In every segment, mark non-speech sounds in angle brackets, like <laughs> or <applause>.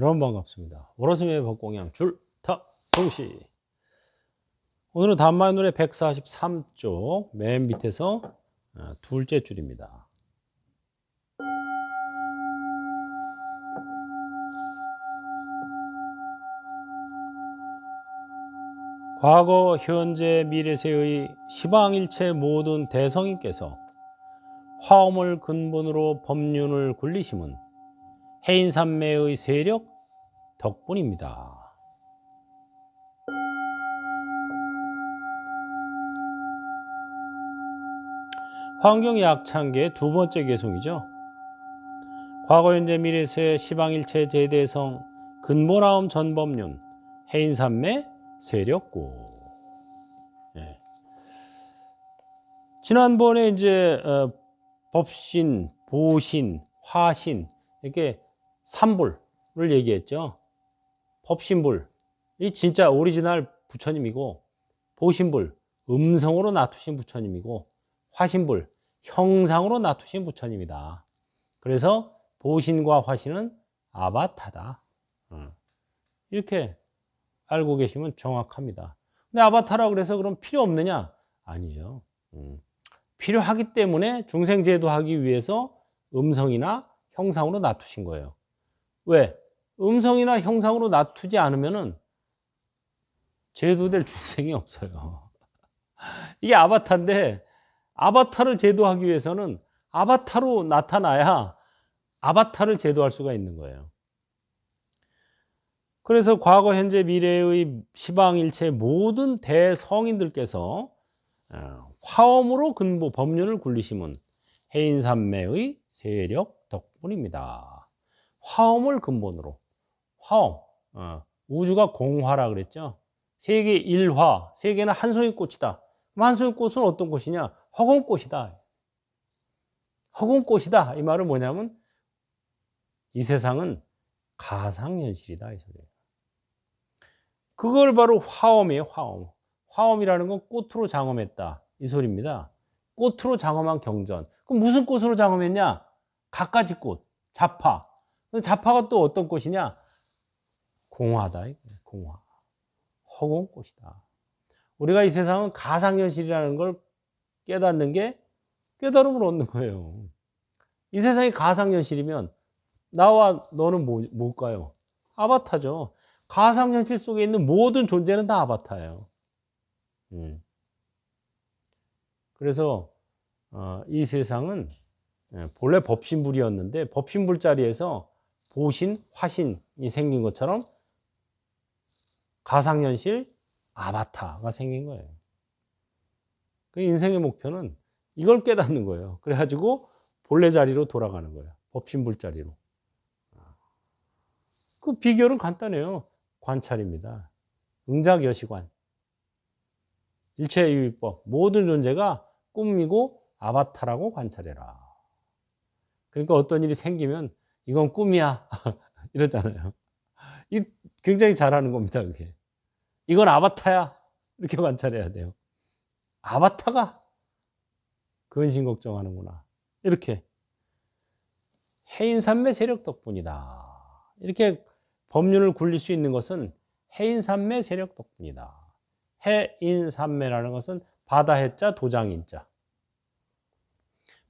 여러분 반갑습니다. 월화수의 법공양 줄타 동시 오늘은 단마의 노래 143쪽 맨 밑에서 어, 둘째 줄입니다. 과거, 현재, 미래세의 시방일체 모든 대성인께서 화엄을 근본으로 법륜을 굴리심은 해인산매의 세력 덕분입니다. 환경약창계 두 번째 개송이죠. 과거, 현재, 미래세 시방일체 제대성 근본화음 전법륜 해인산매 세력고. 예. 지난번에 이제 어, 법신, 보신, 화신 이렇게 삼불을 얘기했죠. 법신불 이 진짜 오리지널 부처님이고 보신불 음성으로 놔두신 부처님이고 화신불 형상으로 놔두신 부처님이다. 그래서 보신과 화신은 아바타다. 어. 이렇게 알고 계시면 정확합니다. 근데 아바타라고 그래서 그럼 필요 없느냐? 아니죠. 음. 필요하기 때문에 중생제도 하기 위해서 음성이나 형상으로 놔두신 거예요. 왜? 음성이나 형상으로 놔두지 않으면은 제도될 중생이 없어요. <laughs> 이게 아바타인데 아바타를 제도하기 위해서는 아바타로 나타나야 아바타를 제도할 수가 있는 거예요. 그래서 과거, 현재, 미래의 시방일체 모든 대성인들께서 어, 화엄으로 근보 법륜을 굴리심은 해인산매의 세력 덕분입니다. 화엄을 근본으로 화엄 어, 우주가 공화라 그랬죠. 세계 일화 세계는 한 송이 꽃이다. 그럼 한 송이 꽃은 어떤 꽃이냐? 허공 꽃이다. 허공 꽃이다. 이 말은 뭐냐면 이 세상은 가상현실이다 이 소리예요. 그걸 바로 화엄이에요. 화엄. 화엄이라는 건 꽃으로 장엄했다. 이 소리입니다. 꽃으로 장엄한 경전. 그럼 무슨 꽃으로 장엄했냐? 갖가지 꽃, 자파. 자파가 또 어떤 꽃이냐? 공화다. 공화. 허공 꽃이다. 우리가 이 세상은 가상현실이라는 걸 깨닫는 게 깨달음을 얻는 거예요. 이 세상이 가상현실이면 나와 너는 뭐, 뭘까요? 아바타죠. 가상현실 속에 있는 모든 존재는 다 아바타예요. 음. 그래서 어, 이 세상은 예, 본래 법신불이었는데 법신불 자리에서 보신, 화신이 생긴 것처럼 가상현실 아바타가 생긴 거예요. 그 인생의 목표는 이걸 깨닫는 거예요. 그래가지고 본래 자리로 돌아가는 거예요. 법신불 자리로. 그 비결은 간단해요. 관찰입니다. 응작여시관. 일체유의법. 모든 존재가 꿈이고 아바타라고 관찰해라. 그러니까 어떤 일이 생기면 이건 꿈이야. <laughs> 이러잖아요. 이 굉장히 잘하는 겁니다, 그게. 이건 아바타야. 이렇게 <laughs> 관찰해야 돼요. 아바타가 근심 걱정하는구나. 이렇게. 해인산매 세력 덕분이다. 이렇게 법륜을 굴릴 수 있는 것은 해인산매 세력 덕분이다. 해인산매라는 것은 바다 해자 도장인자.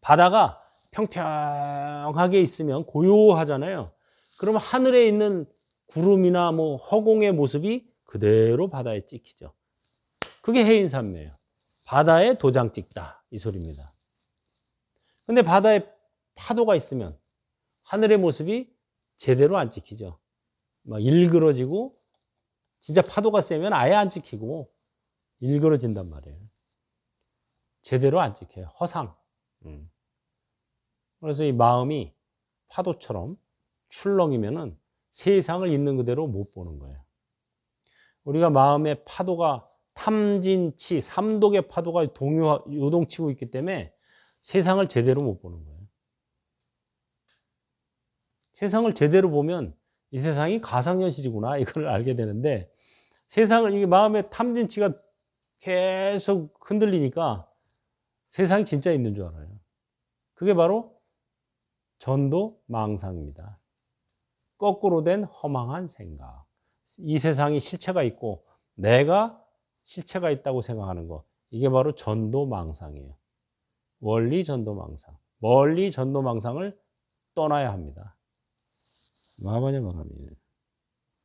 바다가 평평하게 있으면 고요하잖아요. 그러면 하늘에 있는 구름이나 뭐 허공의 모습이 그대로 바다에 찍히죠. 그게 해인산매예요. 바다에 도장 찍다 이 소리입니다. 근데 바다에 파도가 있으면 하늘의 모습이 제대로 안 찍히죠. 막 일그러지고 진짜 파도가 세면 아예 안 찍히고 일그러진단 말이에요. 제대로 안 찍혀요. 허상. 음. 그래서 이 마음이 파도처럼 출렁이면은 세상을 있는 그대로 못 보는 거예요. 우리가 마음의 파도가 탐진치, 삼독의 파도가 동요, 요동치고 있기 때문에 세상을 제대로 못 보는 거예요. 세상을 제대로 보면 이 세상이 가상현실이구나 <laughs> 이걸 알게 되는데 세상을 이게 마음의 탐진치가 계속 흔들리니까 세상이 진짜 있는 줄 알아요. 그게 바로 전도 망상입니다. 거꾸로 된 허망한 생각. 이 세상에 실체가 있고 내가 실체가 있다고 생각하는 거. 이게 바로 전도망상이에요. 원리 전도망상. 멀리 전도망상을 떠나야 합니다. 마바냐 마가미.